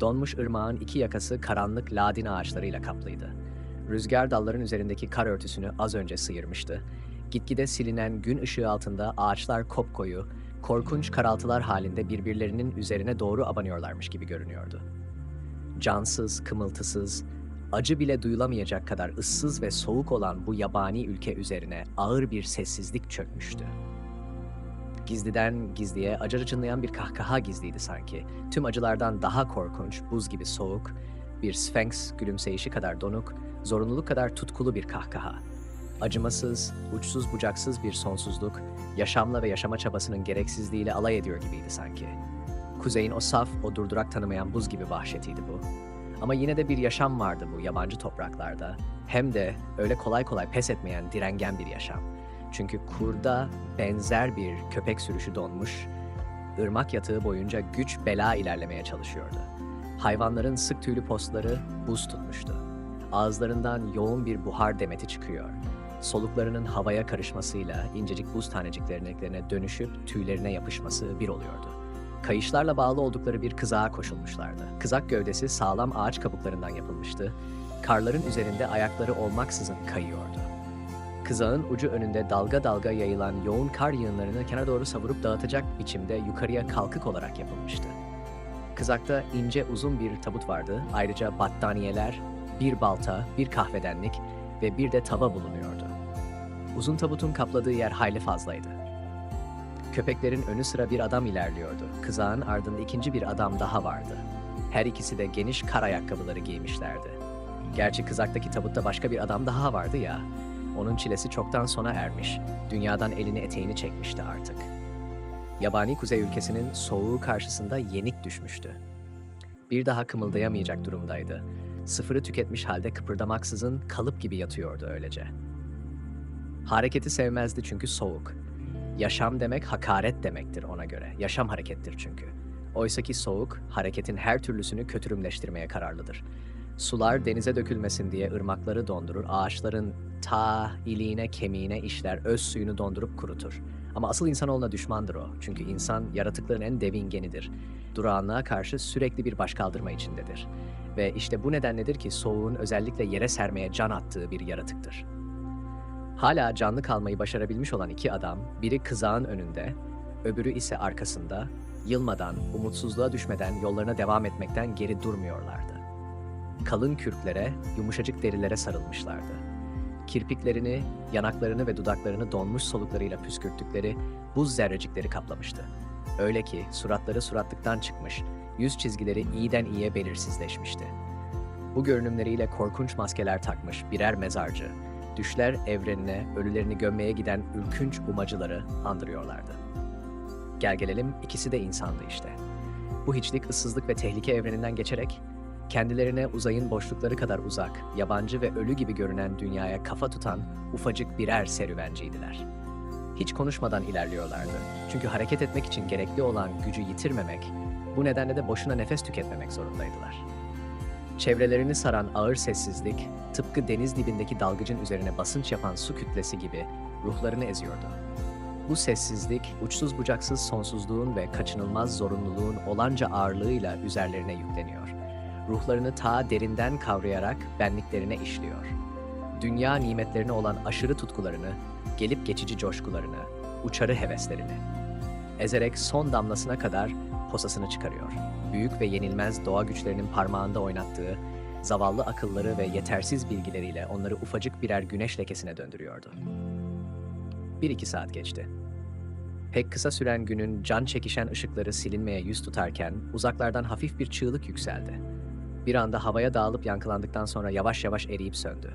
Donmuş ırmağın iki yakası karanlık ladin ağaçlarıyla kaplıydı. Rüzgar dalların üzerindeki kar örtüsünü az önce sıyırmıştı. Gitgide silinen gün ışığı altında ağaçlar kopkoyu, korkunç karaltılar halinde birbirlerinin üzerine doğru abanıyorlarmış gibi görünüyordu. Cansız, kımıltısız, acı bile duyulamayacak kadar ıssız ve soğuk olan bu yabani ülke üzerine ağır bir sessizlik çökmüştü. Gizliden gizliye acar çınlayan bir kahkaha gizliydi sanki. Tüm acılardan daha korkunç, buz gibi soğuk, bir sfenks gülümseyişi kadar donuk, zorunluluk kadar tutkulu bir kahkaha. Acımasız, uçsuz bucaksız bir sonsuzluk, yaşamla ve yaşama çabasının gereksizliğiyle alay ediyor gibiydi sanki. Kuzeyin o saf, o durdurak tanımayan buz gibi vahşetiydi bu. Ama yine de bir yaşam vardı bu yabancı topraklarda. Hem de öyle kolay kolay pes etmeyen, direngen bir yaşam. Çünkü kurda benzer bir köpek sürüşü donmuş, ırmak yatığı boyunca güç bela ilerlemeye çalışıyordu. Hayvanların sık tüylü postları buz tutmuştu. Ağızlarından yoğun bir buhar demeti çıkıyor. Soluklarının havaya karışmasıyla incecik buz taneciklerine dönüşüp tüylerine yapışması bir oluyordu. Kayışlarla bağlı oldukları bir kızağa koşulmuşlardı. Kızak gövdesi sağlam ağaç kabuklarından yapılmıştı. Karların üzerinde ayakları olmaksızın kayıyordu. Kızağın ucu önünde dalga dalga yayılan yoğun kar yığınlarını kenara doğru savurup dağıtacak biçimde yukarıya kalkık olarak yapılmıştı. Kızakta ince uzun bir tabut vardı. Ayrıca battaniyeler, bir balta, bir kahvedenlik ve bir de tava bulunuyordu. Uzun tabutun kapladığı yer hayli fazlaydı. Köpeklerin önü sıra bir adam ilerliyordu. Kızağın ardında ikinci bir adam daha vardı. Her ikisi de geniş kar ayakkabıları giymişlerdi. Gerçi kızaktaki tabutta başka bir adam daha vardı ya. Onun çilesi çoktan sona ermiş. Dünyadan elini eteğini çekmişti artık. Yabani kuzey ülkesinin soğuğu karşısında yenik düşmüştü. Bir daha kımıldayamayacak durumdaydı. Sıfırı tüketmiş halde kıpırdamaksızın kalıp gibi yatıyordu öylece. Hareketi sevmezdi çünkü soğuk. Yaşam demek hakaret demektir ona göre. Yaşam harekettir çünkü. Oysaki soğuk, hareketin her türlüsünü kötürümleştirmeye kararlıdır. Sular denize dökülmesin diye ırmakları dondurur, ağaçların ta iliğine kemiğine işler, öz suyunu dondurup kurutur. Ama asıl insanoğluna düşmandır o. Çünkü insan yaratıkların en devingenidir. Durağanlığa karşı sürekli bir başkaldırma içindedir. Ve işte bu nedenledir ki soğuğun özellikle yere sermeye can attığı bir yaratıktır. Hala canlı kalmayı başarabilmiş olan iki adam, biri kızağın önünde, öbürü ise arkasında, yılmadan, umutsuzluğa düşmeden yollarına devam etmekten geri durmuyorlardı. Kalın kürklere, yumuşacık derilere sarılmışlardı. Kirpiklerini, yanaklarını ve dudaklarını donmuş soluklarıyla püskürttükleri buz zerrecikleri kaplamıştı. Öyle ki suratları suratlıktan çıkmış, yüz çizgileri iyiden iyiye belirsizleşmişti. Bu görünümleriyle korkunç maskeler takmış birer mezarcı, düşler evrenine ölülerini gömmeye giden ürkünç umacıları andırıyorlardı. Gel gelelim ikisi de insandı işte. Bu hiçlik, ıssızlık ve tehlike evreninden geçerek kendilerine uzayın boşlukları kadar uzak, yabancı ve ölü gibi görünen dünyaya kafa tutan ufacık birer serüvenciydiler. Hiç konuşmadan ilerliyorlardı. Çünkü hareket etmek için gerekli olan gücü yitirmemek, bu nedenle de boşuna nefes tüketmemek zorundaydılar. Çevrelerini saran ağır sessizlik, tıpkı deniz dibindeki dalgıcın üzerine basınç yapan su kütlesi gibi ruhlarını eziyordu. Bu sessizlik, uçsuz bucaksız sonsuzluğun ve kaçınılmaz zorunluluğun olanca ağırlığıyla üzerlerine yükleniyor. Ruhlarını ta derinden kavrayarak benliklerine işliyor. Dünya nimetlerine olan aşırı tutkularını, gelip geçici coşkularını, uçarı heveslerini. Ezerek son damlasına kadar posasını çıkarıyor. Büyük ve yenilmez doğa güçlerinin parmağında oynattığı, zavallı akılları ve yetersiz bilgileriyle onları ufacık birer güneş lekesine döndürüyordu. Bir iki saat geçti. Pek kısa süren günün can çekişen ışıkları silinmeye yüz tutarken uzaklardan hafif bir çığlık yükseldi. Bir anda havaya dağılıp yankılandıktan sonra yavaş yavaş eriyip söndü.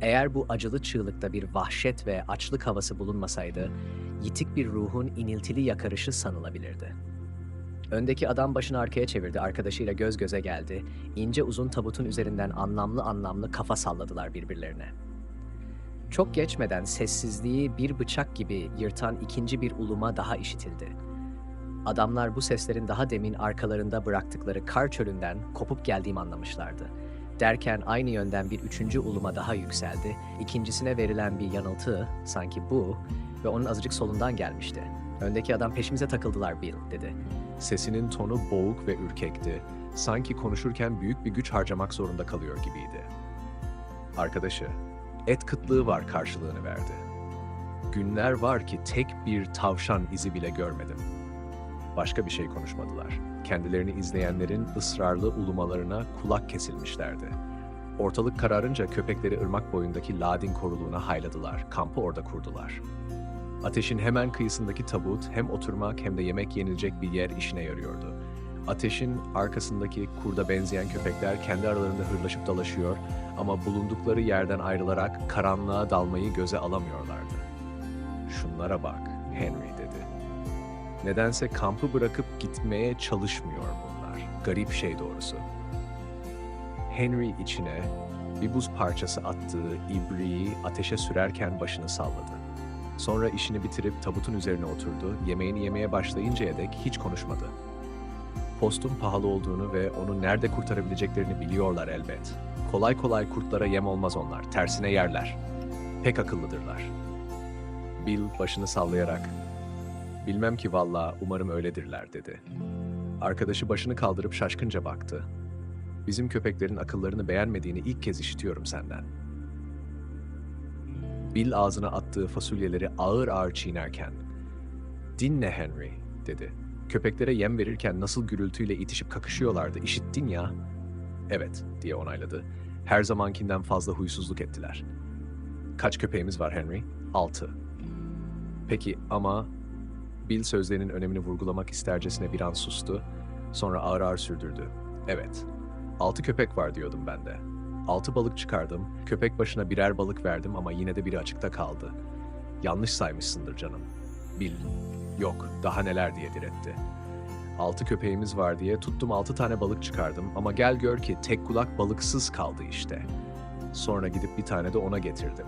Eğer bu acılı çığlıkta bir vahşet ve açlık havası bulunmasaydı, yitik bir ruhun iniltili yakarışı sanılabilirdi. Öndeki adam başını arkaya çevirdi, arkadaşıyla göz göze geldi. İnce uzun tabutun üzerinden anlamlı anlamlı kafa salladılar birbirlerine. Çok geçmeden sessizliği bir bıçak gibi yırtan ikinci bir uluma daha işitildi. Adamlar bu seslerin daha demin arkalarında bıraktıkları kar çölünden kopup geldiğimi anlamışlardı. Derken aynı yönden bir üçüncü uluma daha yükseldi. İkincisine verilen bir yanıltı, sanki bu ve onun azıcık solundan gelmişti. Öndeki adam peşimize takıldılar Bill dedi. Sesinin tonu boğuk ve ürkekti. Sanki konuşurken büyük bir güç harcamak zorunda kalıyor gibiydi. Arkadaşı, et kıtlığı var karşılığını verdi. Günler var ki tek bir tavşan izi bile görmedim. Başka bir şey konuşmadılar. Kendilerini izleyenlerin ısrarlı ulumalarına kulak kesilmişlerdi. Ortalık kararınca köpekleri ırmak boyundaki Ladin koruluğuna hayladılar. Kampı orada kurdular. Ateşin hemen kıyısındaki tabut hem oturmak hem de yemek yenilecek bir yer işine yarıyordu. Ateşin arkasındaki kurda benzeyen köpekler kendi aralarında hırlaşıp dalaşıyor ama bulundukları yerden ayrılarak karanlığa dalmayı göze alamıyorlardı. Şunlara bak, Henry dedi. Nedense kampı bırakıp gitmeye çalışmıyor bunlar. Garip şey doğrusu. Henry içine bir buz parçası attığı ibriği ateşe sürerken başını salladı. Sonra işini bitirip tabutun üzerine oturdu, yemeğini yemeye başlayıncaya dek hiç konuşmadı. Postun pahalı olduğunu ve onu nerede kurtarabileceklerini biliyorlar elbet. Kolay kolay kurtlara yem olmaz onlar, tersine yerler. Pek akıllıdırlar. Bill başını sallayarak, ''Bilmem ki valla, umarım öyledirler.'' dedi. Arkadaşı başını kaldırıp şaşkınca baktı. ''Bizim köpeklerin akıllarını beğenmediğini ilk kez işitiyorum senden.'' Bill ağzına attığı fasulyeleri ağır ağır çiğnerken, ''Dinle Henry.'' dedi. ''Köpeklere yem verirken nasıl gürültüyle itişip kakışıyorlardı, işittin ya.'' ''Evet.'' diye onayladı. ''Her zamankinden fazla huysuzluk ettiler.'' ''Kaç köpeğimiz var Henry?'' ''Altı.'' ''Peki ama...'' Bill sözlerinin önemini vurgulamak istercesine bir an sustu, sonra ağır ağır sürdürdü. ''Evet, altı köpek var diyordum ben de.'' Altı balık çıkardım, köpek başına birer balık verdim ama yine de biri açıkta kaldı. Yanlış saymışsındır canım. Bil. Yok, daha neler diye diretti. Altı köpeğimiz var diye tuttum altı tane balık çıkardım ama gel gör ki tek kulak balıksız kaldı işte. Sonra gidip bir tane de ona getirdim.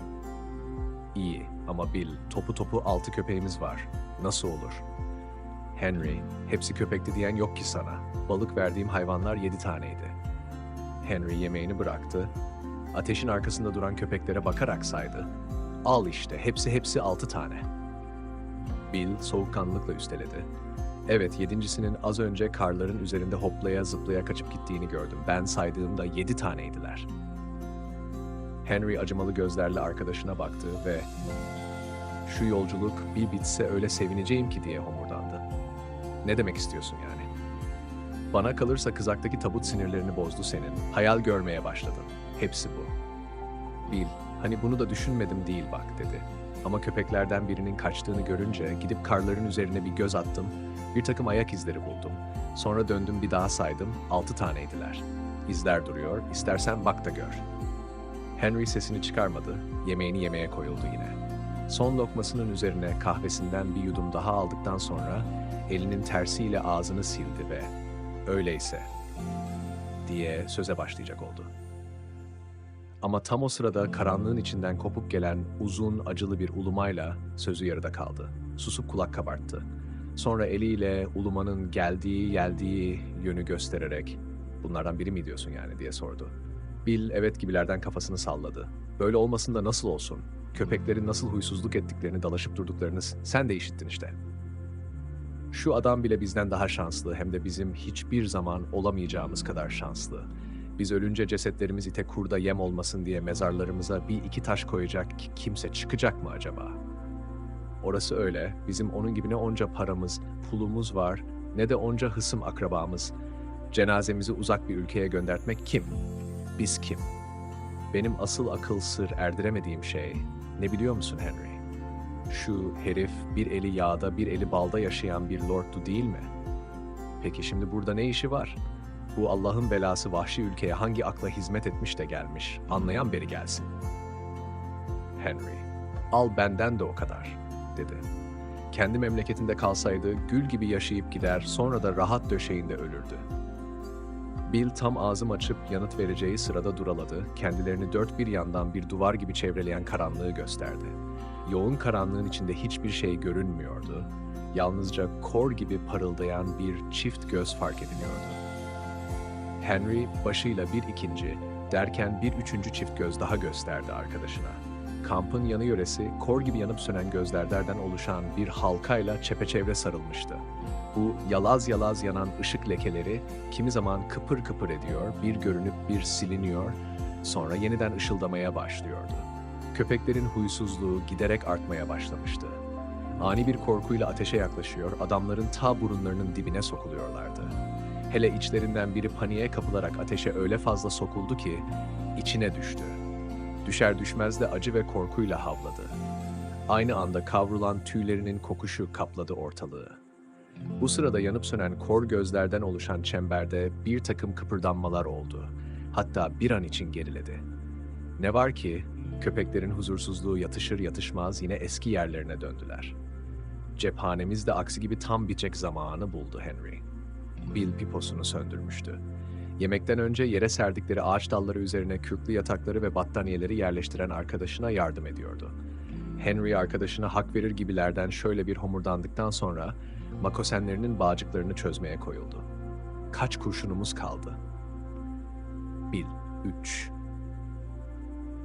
İyi ama bil, topu topu altı köpeğimiz var. Nasıl olur? Henry, hepsi köpekti diyen yok ki sana. Balık verdiğim hayvanlar yedi taneydi. Henry yemeğini bıraktı. Ateşin arkasında duran köpeklere bakarak saydı. Al işte, hepsi hepsi altı tane. Bill soğukkanlılıkla üsteledi. Evet, yedincisinin az önce karların üzerinde hoplaya zıplaya kaçıp gittiğini gördüm. Ben saydığımda yedi taneydiler. Henry acımalı gözlerle arkadaşına baktı ve şu yolculuk bir bitse öyle sevineceğim ki diye homurdandı. Ne demek istiyorsun yani? Bana kalırsa kızaktaki tabut sinirlerini bozdu senin. Hayal görmeye başladın. Hepsi bu. Bil, hani bunu da düşünmedim değil bak dedi. Ama köpeklerden birinin kaçtığını görünce gidip karların üzerine bir göz attım. Bir takım ayak izleri buldum. Sonra döndüm bir daha saydım. Altı taneydiler. İzler duruyor. İstersen bak da gör. Henry sesini çıkarmadı. Yemeğini yemeye koyuldu yine. Son lokmasının üzerine kahvesinden bir yudum daha aldıktan sonra elinin tersiyle ağzını sildi ve öyleyse diye söze başlayacak oldu. Ama tam o sırada karanlığın içinden kopup gelen uzun acılı bir ulumayla sözü yarıda kaldı. Susup kulak kabarttı. Sonra eliyle ulumanın geldiği geldiği yönü göstererek bunlardan biri mi diyorsun yani diye sordu. Bill evet gibilerden kafasını salladı. Böyle olmasın da nasıl olsun? Köpeklerin nasıl huysuzluk ettiklerini, dalaşıp durduklarını sen de işittin işte. Şu adam bile bizden daha şanslı hem de bizim hiçbir zaman olamayacağımız kadar şanslı. Biz ölünce cesetlerimiz ite kurda yem olmasın diye mezarlarımıza bir iki taş koyacak ki kimse çıkacak mı acaba? Orası öyle. Bizim onun gibi ne onca paramız, pulumuz var ne de onca hısım akrabamız. Cenazemizi uzak bir ülkeye göndertmek kim? Biz kim? Benim asıl akıl sır erdiremediğim şey ne biliyor musun Henry? Şu herif bir eli yağda bir eli balda yaşayan bir lorddu değil mi? Peki şimdi burada ne işi var? Bu Allah'ın belası vahşi ülkeye hangi akla hizmet etmiş de gelmiş? Anlayan beri gelsin. Henry, al benden de o kadar, dedi. Kendi memleketinde kalsaydı gül gibi yaşayıp gider sonra da rahat döşeğinde ölürdü. Bill tam ağzım açıp yanıt vereceği sırada duraladı, kendilerini dört bir yandan bir duvar gibi çevreleyen karanlığı gösterdi. Yoğun karanlığın içinde hiçbir şey görünmüyordu. Yalnızca kor gibi parıldayan bir çift göz fark ediliyordu. Henry başıyla bir ikinci, derken bir üçüncü çift göz daha gösterdi arkadaşına. Kampın yanı yöresi kor gibi yanıp sönen gözlerden oluşan bir halkayla çepeçevre sarılmıştı. Bu yalaz yalaz yanan ışık lekeleri kimi zaman kıpır kıpır ediyor, bir görünüp bir siliniyor, sonra yeniden ışıldamaya başlıyordu. Köpeklerin huysuzluğu giderek artmaya başlamıştı. Ani bir korkuyla ateşe yaklaşıyor, adamların ta burunlarının dibine sokuluyorlardı. Hele içlerinden biri paniğe kapılarak ateşe öyle fazla sokuldu ki içine düştü. Düşer düşmez de acı ve korkuyla havladı. Aynı anda kavrulan tüylerinin kokuşu kapladı ortalığı. Bu sırada yanıp sönen kor gözlerden oluşan çemberde bir takım kıpırdanmalar oldu. Hatta bir an için geriledi. Ne var ki köpeklerin huzursuzluğu yatışır yatışmaz yine eski yerlerine döndüler. Cephanemiz de aksi gibi tam bitecek zamanı buldu Henry. Bill piposunu söndürmüştü. Yemekten önce yere serdikleri ağaç dalları üzerine kürklü yatakları ve battaniyeleri yerleştiren arkadaşına yardım ediyordu. Henry arkadaşına hak verir gibilerden şöyle bir homurdandıktan sonra makosenlerinin bağcıklarını çözmeye koyuldu. Kaç kurşunumuz kaldı? Bil, üç.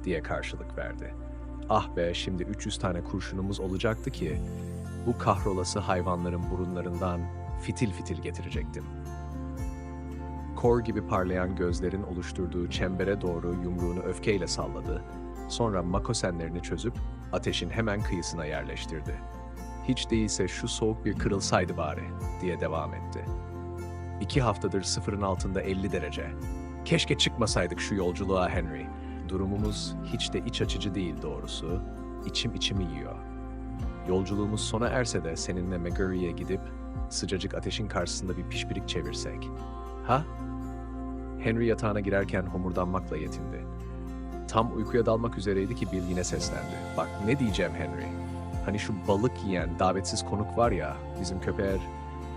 Diye karşılık verdi. Ah be şimdi 300 tane kurşunumuz olacaktı ki bu kahrolası hayvanların burunlarından fitil fitil getirecektim. Kor gibi parlayan gözlerin oluşturduğu çembere doğru yumruğunu öfkeyle salladı. Sonra makosenlerini çözüp ateşin hemen kıyısına yerleştirdi. Hiç değilse şu soğuk bir kırılsaydı bari diye devam etti. İki haftadır sıfırın altında 50 derece. Keşke çıkmasaydık şu yolculuğa Henry. Durumumuz hiç de iç açıcı değil doğrusu. İçim içimi yiyor. Yolculuğumuz sona erse de seninle McGurry'e gidip sıcacık ateşin karşısında bir pişpirik çevirsek. Ha? Henry yatağına girerken homurdanmakla yetindi. Tam uykuya dalmak üzereydi ki Bill yine seslendi. Bak ne diyeceğim Henry. Hani şu balık yiyen davetsiz konuk var ya bizim köpeğer,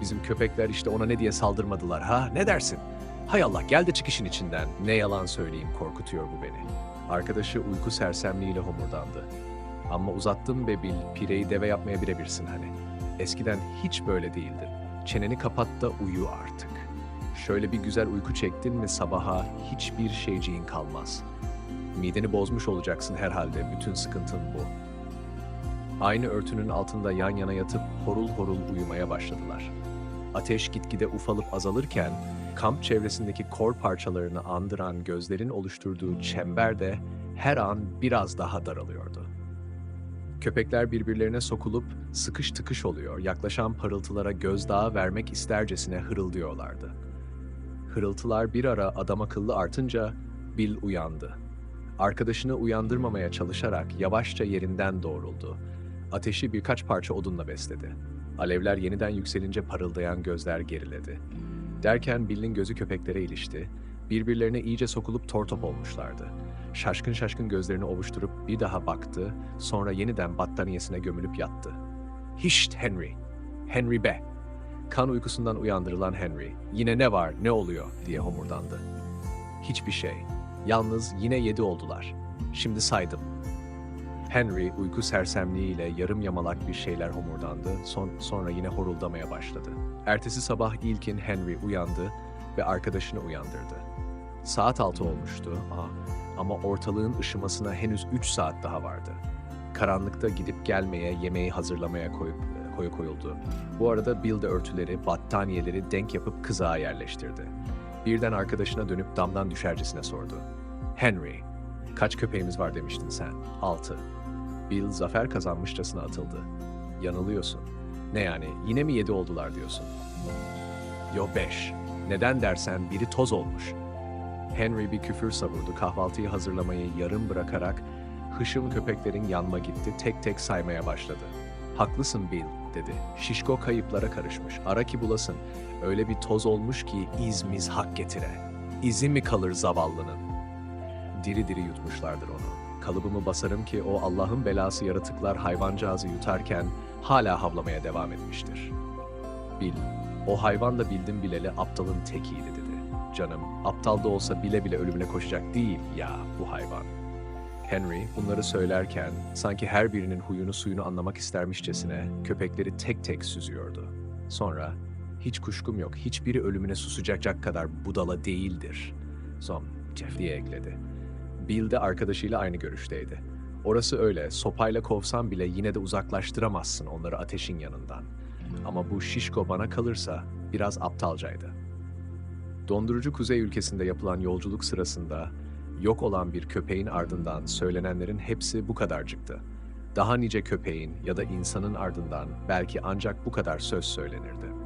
bizim köpekler işte ona ne diye saldırmadılar ha ne dersin? Hay Allah gel de çık işin içinden. Ne yalan söyleyeyim korkutuyor bu beni. Arkadaşı uyku sersemliğiyle homurdandı. Ama uzattım be Bill, pireyi deve yapmaya birebirsin hani. Eskiden hiç böyle değildin. Çeneni kapat da uyu artık. Şöyle bir güzel uyku çektin mi sabaha hiçbir şeyciğin kalmaz. Mideni bozmuş olacaksın herhalde, bütün sıkıntın bu. Aynı örtünün altında yan yana yatıp horul horul uyumaya başladılar. Ateş gitgide ufalıp azalırken, kamp çevresindeki kor parçalarını andıran gözlerin oluşturduğu çember de her an biraz daha daralıyordu. Köpekler birbirlerine sokulup sıkış tıkış oluyor, yaklaşan parıltılara gözdağı vermek istercesine hırıldıyorlardı. Hırıltılar bir ara adam akıllı artınca Bill uyandı. Arkadaşını uyandırmamaya çalışarak yavaşça yerinden doğruldu. Ateşi birkaç parça odunla besledi. Alevler yeniden yükselince parıldayan gözler geriledi. Derken Bill'in gözü köpeklere ilişti. Birbirlerine iyice sokulup tortop olmuşlardı. Şaşkın şaşkın gözlerini ovuşturup bir daha baktı, sonra yeniden battaniyesine gömülüp yattı. Hişt Henry! Henry be! Kan uykusundan uyandırılan Henry, yine ne var, ne oluyor diye homurdandı. Hiçbir şey. Yalnız yine yedi oldular. Şimdi saydım. Henry uyku sersemliğiyle yarım yamalak bir şeyler homurdandı, son, sonra yine horuldamaya başladı. Ertesi sabah ilkin Henry uyandı ve arkadaşını uyandırdı. Saat altı olmuştu Aa, ama ortalığın ışımasına henüz üç saat daha vardı. Karanlıkta gidip gelmeye, yemeği hazırlamaya koyup koyu koyuldu. Bu arada Bill de örtüleri, battaniyeleri denk yapıp kızağa yerleştirdi. Birden arkadaşına dönüp damdan düşercesine sordu. Henry, kaç köpeğimiz var demiştin sen? Altı. Bill zafer kazanmışçasına atıldı. Yanılıyorsun. Ne yani, yine mi yedi oldular diyorsun? Yo beş. Neden dersen biri toz olmuş. Henry bir küfür savurdu kahvaltıyı hazırlamayı yarım bırakarak hışım köpeklerin yanma gitti tek tek saymaya başladı. Haklısın Bill dedi. Şişko kayıplara karışmış. Ara ki bulasın. Öyle bir toz olmuş ki izmiz hak getire. İzi mi kalır zavallının? Diri diri yutmuşlardır onu. Kalıbımı basarım ki o Allah'ın belası yaratıklar hayvancağızı yutarken hala havlamaya devam etmiştir. Bil, o hayvan da bildim bileli aptalın tekiydi dedi. Canım, aptal da olsa bile bile ölümüne koşacak değil ya bu hayvan. Henry bunları söylerken sanki her birinin huyunu suyunu anlamak istermişçesine köpekleri tek tek süzüyordu. Sonra hiç kuşkum yok hiçbiri ölümüne susacak kadar budala değildir. Son Jeff diye ekledi. Bill de arkadaşıyla aynı görüşteydi. Orası öyle, sopayla kovsan bile yine de uzaklaştıramazsın onları ateşin yanından. Ama bu şişko bana kalırsa biraz aptalcaydı. Dondurucu kuzey ülkesinde yapılan yolculuk sırasında yok olan bir köpeğin ardından söylenenlerin hepsi bu kadarcıktı. Daha nice köpeğin ya da insanın ardından belki ancak bu kadar söz söylenirdi.